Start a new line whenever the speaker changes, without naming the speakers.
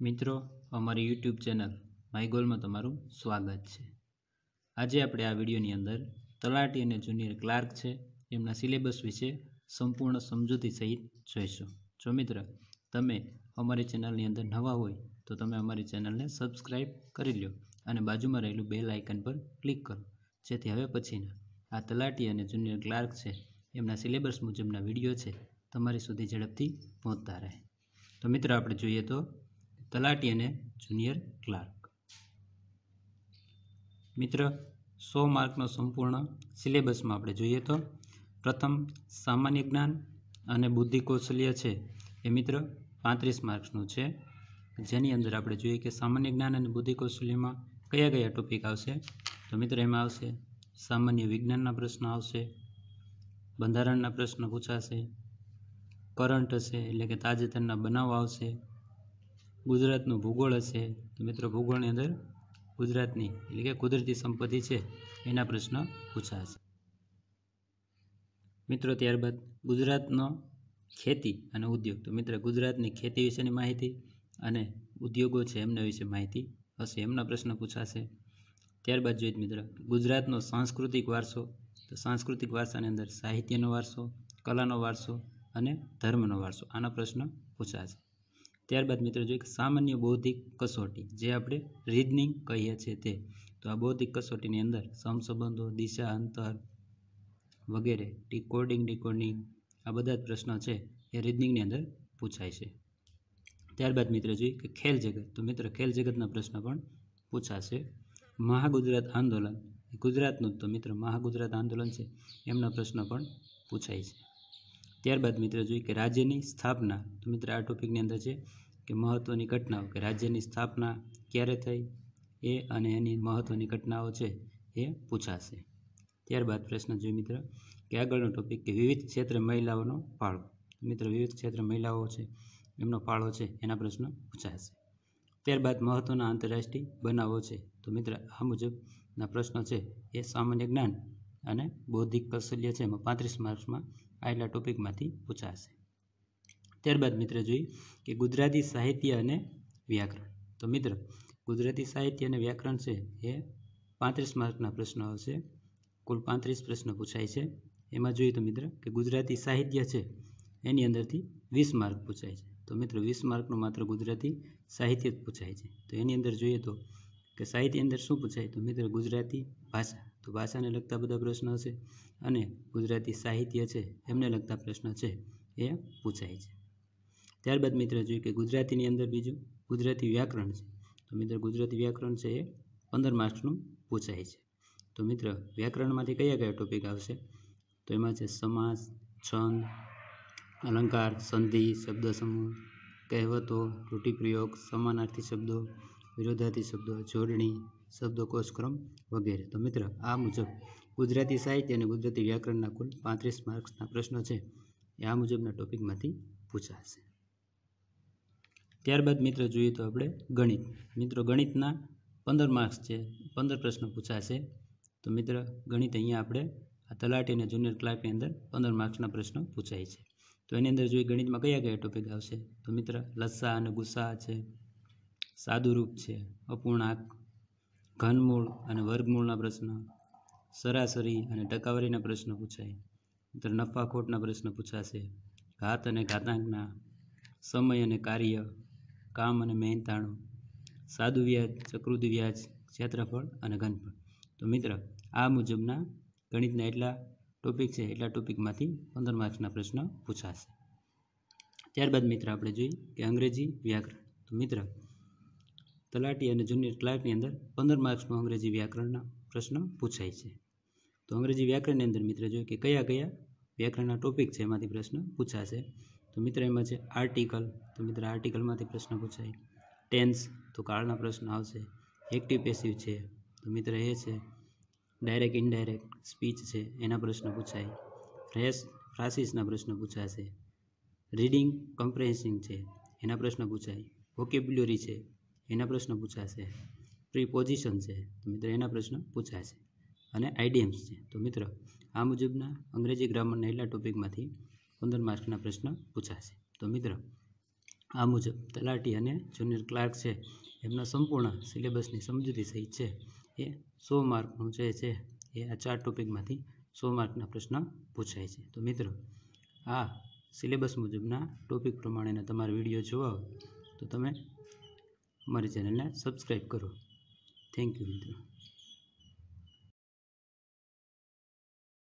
મિત્રો, અમારી YouTube channel my ગોલમાં તમારું સ્વાગત છે. આજે આપણે આ વિડીયોની અંદર તલાટી અને જુનિયર ક્લાર્ક છે. એમના સિલેબસ વિશે સંપૂર્ણ સમજૂતી સહિત જોઈશું. જો મિત્ર, તમે અમારી ચેનલની અંદર નવા હોય, તો તમે અમારી ચેનલને સબસ્ક્રાઈબ કરી લો અને બાજુમાં રહેલું બેલ આઇકન પર ક્લિક કરો. જેથી હવે પછીના આ તલાટી અને જુનિયર ક્લાર્ક છે, એમના સિલેબસ મુજબના વીડિયો છે, તમારી સુધી ઝડપથી પહોંચતા રહે. તો મિત્ર, આપણે જોઈએ તો તલાટી અને જુનિયર ક્લાર્ક. મિત્ર, સો માર્કનો સંપૂર્ણ સિલેબસમાં આપણે જોઈએ તો, પ્રથમ સામાન્ય જ્ઞાન અને બુદ્ધિ કૌશલ્ય છે એ મિત્ર પાંત્રીસ માર્ક્સનું છે. જેની અંદર આપણે જોઈએ કે સામાન્ય જ્ઞાન અને બુદ્ધિ કૌશલ્યમાં કયા કયા ટોપિક આવશે? તો મિત્ર, એમાં આવશે સામાન્ય વિજ્ઞાનના પ્રશ્નો આવશે, બંધારણના પ્રશ્ન પૂછાશે કરંટ હશે એટલે કે તાજેતરના બનાવો આવશે ગુજરાતનું ભૂગોળ હશે તો મિત્રો, ભૂગોળની અંદર ગુજરાતની એટલે કે કુદરતી સંપત્તિ છે એના પ્રશ્ન પૂછાશે. મિત્રો, ત્યારબાદ ગુજરાતનો ખેતી અને ઉદ્યોગ. તો મિત્ર, ગુજરાતની ખેતી વિશેની માહિતી અને ઉદ્યોગો છે એમના વિશે માહિતી હશે, એમના પ્રશ્ન પૂછાશે. ત્યારબાદ જોઈએ મિત્ર, ગુજરાતનો સાંસ્કૃતિક વારસો. તો સાંસ્કૃતિક વારસાની અંદર સાહિત્યનો વારસો, કલાનો વારસો અને ધર્મનો વારસો આના પ્રશ્ન પૂછાશે. ત્યારબાદ મિત્રો જોઈએ કે સામાન્ય બૌદ્ધિક કસોટી, જે આપણે રીઝનિંગ કહીએ છીએ તે, તો આ બૌદ્ધિક કસોટીની અંદર સમસંબંધો, દિશા, અંતર વગેરે ડીકોડિંગ ડીકોડિંગ આ બધા જ પ્રશ્નો છે એ રીઝનિંગની અંદર પૂછાય છે. ત્યારબાદ મિત્રો જોઈએ કે ખેલ જગત, તો મિત્રો ખેલ જગતના પ્રશ્ન પણ પૂછાશે. મહાગુજરાત આંદોલન, ગુજરાતનું તો મિત્રો મહાગુજરાત આંદોલન છે, એમના પ્રશ્ન પણ પૂછાય છે. ત્યારબાદ મિત્રો જોઈએ કે રાજ્યની સ્થાપના, તો મિત્ર આ ટોપિકની અંદર છે કે મહત્ત્વની ઘટનાઓ, કે રાજ્યની સ્થાપના ક્યારે થઈ એ અને એની મહત્ત્વની ઘટનાઓ છે એ પૂછાશે. ત્યારબાદ પ્રશ્ન જોઈએ મિત્ર કે આગળનો ટોપિક કે વિવિધ ક્ષેત્રે મહિલાઓનો ફાળો. મિત્ર વિવિધ ક્ષેત્રે મહિલાઓ છે, એમનો ફાળો છે, એના પ્રશ્ન પૂછાશે. ત્યારબાદ મહત્ત્વના આંતરરાષ્ટ્રીય બનાવો છે, તો મિત્ર આ મુજબના પ્રશ્નો છે એ સામાન્ય જ્ઞાન અને બૌદ્ધિક કૌશલ્ય છે એમાં પાંત્રીસ માર્ક્સમાં આવેલા ટોપિકમાંથી પૂછાશે. ત્યારબાદ મિત્ર જોઈએ કે ગુજરાતી સાહિત્ય અને વ્યાકરણ. તો મિત્ર, ગુજરાતી સાહિત્ય અને વ્યાકરણ છે એ પાંત્રીસ માર્કના પ્રશ્નો આવશે કુલ પાંત્રીસ પ્રશ્નો પૂછાય છે. એમાં જોઈએ તો મિત્ર કે ગુજરાતી સાહિત્ય છે એની અંદરથી વીસ માર્ક પૂછાય છે. તો મિત્ર, વીસ માર્કનું માત્ર ગુજરાતી સાહિત્ય જ પૂછાય છે. તો એની અંદર જોઈએ તો કે સાહિત્ય અંદર શું પૂછાય? તો મિત્ર ગુજરાતી ભાષા. તો ભાષાને લગતા બધા પ્રશ્નો છે અને ગુજરાતી સાહિત્ય છે, એમને લગતા પ્રશ્નો છે એ પૂછાય છે. ત્યારબાદ મિત્ર જોઈએ કે ગુજરાતીની અંદર બીજું ગુજરાતી વ્યાકરણ છે. તો મિત્ર ગુજરાતી વ્યાકરણ છે એ પંદર માર્ક્સનું પૂછાય છે. તો મિત્ર વ્યાકરણમાંથી કયા કયા ટોપિક આવશે? તો એમાં છે સમાસ, છંદ, અલંકાર, સંધિ, શબ્દ સમૂહ, કહેવતો, રૂઢિપ્રયોગ, સમાનાર્થી શબ્દો, વિરોધાર્થી શબ્દો, જોડણી શબ્દકોશ ક્રમ વગેરે. તો મિત્ર, આ મુજબ ગુજરાતી સાહિત્ય અને ગુજરાતી વ્યાકરણના કુલ પાંત્રીસ માર્ક્સના પ્રશ્નો છે. એ આ મુજબના ટોપિકમાંથી પૂછાશે. ત્યારબાદ મિત્ર જોઈએ તો આપણે ગણિત. મિત્રો, ગણિતના પંદર માર્ક્સ છે. પંદર પ્રશ્નો પૂછાશે. તો મિત્ર, ગણિત અહીંયા આપણે આ તલાટી અને જુનિયર ક્લાર્કની અંદર પંદર માર્ક્સના પ્રશ્નો પૂછાય છે. તો એની અંદર જોઈએ ગણિતમાં કયા કયા ટોપિક આવશે? તો મિત્ર લસ્સા અને ગુસ્સા છે. સાદુરૂપ છે. અપૂર્ણાંક ઘનમૂળ અને વર્ગમૂળના પ્રશ્ન, સરાસરી અને ટકાવારીના પ્રશ્ન પૂછાય નફા નફાખોટના પ્રશ્ન પૂછાશે. ઘાત અને ઘાતાંકના, સમય અને કાર્ય, કામ અને મહેનતાણું, સાદું વ્યાજ ચક્રુતિ વ્યાજ, ક્ષેત્રફળ અને ઘનફળ. તો મિત્ર, આ મુજબના ગણિતના એટલા ટોપિક છે, એટલા ટોપિકમાંથી પંદર માર્ક્સના પ્રશ્ન પૂછાશે. ત્યારબાદ મિત્ર, આપણે જોઈએ કે અંગ્રેજી વ્યાકરણ. તો મિત્ર તલાટી અને જુનિયર ક્લાર્કની અંદર પંદર માર્ક્સનું અંગ્રેજી વ્યાકરણના પ્રશ્ન પૂછાય છે. તો અંગ્રેજી વ્યાકરણની અંદર મિત્ર જોઈએ કે કયા કયા વ્યાકરણના ટોપિક છે એમાંથી પ્રશ્ન પૂછાશે? તો મિત્ર એમાં છે આર્ટિકલ તો મિત્ર આર્ટિકલમાંથી પ્રશ્ન પૂછાય. ટેન્સ તો કાળના પ્રશ્ન આવશે. એક્ટિવ પેસિવ છે. તો મિત્ર એ છે ડાયરેક્ટ ઇનડાયરેક્ટ સ્પીચ છે. એના પ્રશ્ન પૂછાય. ફ્રેશ ફ્રાસિસના પ્રશ્ન પૂછાશે. રીડિંગ કમ્પ્રેન્સિંગ છે. એના પ્રશ્ન પૂછાય. વોકેબ્યુલરી છે. એના પ્રશ્ન પૂછાશે. પ્રિપોઝિશન છે. તો મિત્ર એના પ્રશ્ન પૂછાશે. અને આઈડિયમ્સ છે. તો મિત્ર, આ મુજબના અંગ્રેજી ગ્રામરના એટલા ટોપિકમાંથી પંદર માર્કના પ્રશ્ન પૂછાશે. તો મિત્ર, આ મુજબ તલાટી અને જુનિયર ક્લાર્ક છે. એમના સંપૂર્ણ સિલેબસની સમજૂતી સહિત છે. એ સો માર્કનું જે છે, એ આ ચાર ટોપિકમાંથી સો માર્કના પ્રશ્ન પૂછાય છે. તો મિત્રો, આ સિલેબસ મુજબના ટોપિક પ્રમાણેના તમારા વીડિયો જોવા. તો તમે અમારી ચેનલને સબસ્ક્રાઈબ કરો. થેન્ક યુ મિત્રો.